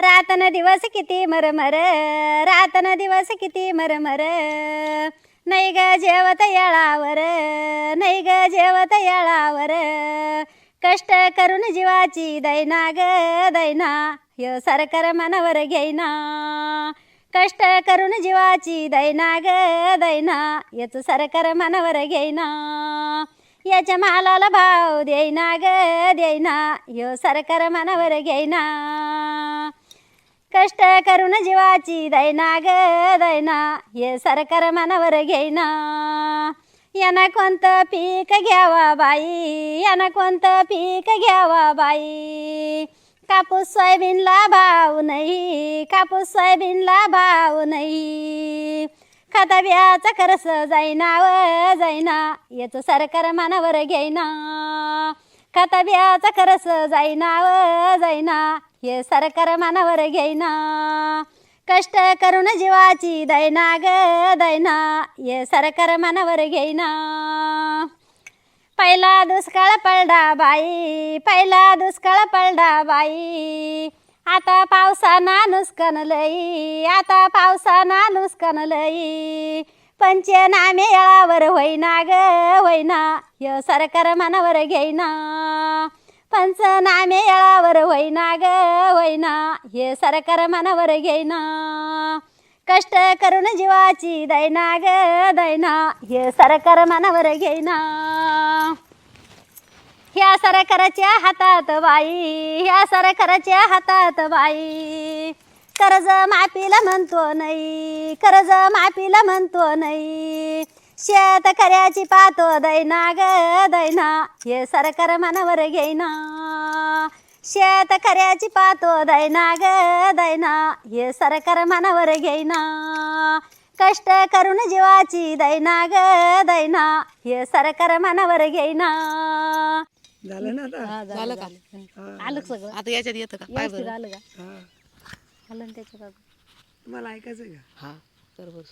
रातन दिवस किती मरमर रातन दिवस किती मरमर. नाही ग जेवत येळावर नाही ग जेवत येळावर. कष्ट करून जीवाची दैना ग दैना यो सरकार मनावर घेईना. कष्ट करून जीवाची दैना ग दैना याच सरकार मनावर घेईना. याच्या मालाला भाव देईना ग देईना यो सरकार मनावर घेईना. कष्ट करून जीवाची दैना ग दैना हे सरकार मनावर घेईना. यानं कोणतं पीक घ्यावा बाई यानं कोणतं पीक घ्यावा बाई. कापूस सोयाबीनला भाव नाही कापूस सोयाबीनला भाव नाही. खाता बियाचा खरस जाईना व जाईना. याचं सरकार मनावर घेईना. खाता बियाचा खरस जाईना व जाईना. हे सरकार मनावर घेईना. कष्ट करून जीवाची दैना ग दैना. हे सरकार मनावर घेईना. पहिला दुष्काळ पडला बाई पहिला दुष्काळ पडला बाई. आता पावसाना नुसकन लई आता पावसाना नुसकन लई. पंचनामे यावर होईना ग होईना. य सरकार मनावर घेईना. पंचनामे यावर होईना ग होईना हे सरकार मनावर घेईना कष्ट करून जीवाची दैना ग दैना हे सरकार मनावर घेईना ह्या सरकारच्या हातात बाई ह्या सरकारच्या हातात बाई कर्ज माफीला म्हणतो नाही कर्ज माफीला म्हणतो नाही शेतकऱ्याची पातो दैना ग दैना. हे सरकार मनावर घेईना. शेतकऱ्याची पातो दैना ग दैना. हे सरकार मनावर घेईना. कष्ट करून जीवाची दैना ग दैना. हे सरकार मनावर घेईना. झालं ना आता? झालं का? आलं सगळं? आता याच्यात येतं का? पाय व्यवस्थित बरं आलं का? हा. आलं ना त्याच्यात आता. तुम्हाला ऐकायचं आहे का? हा बरोबर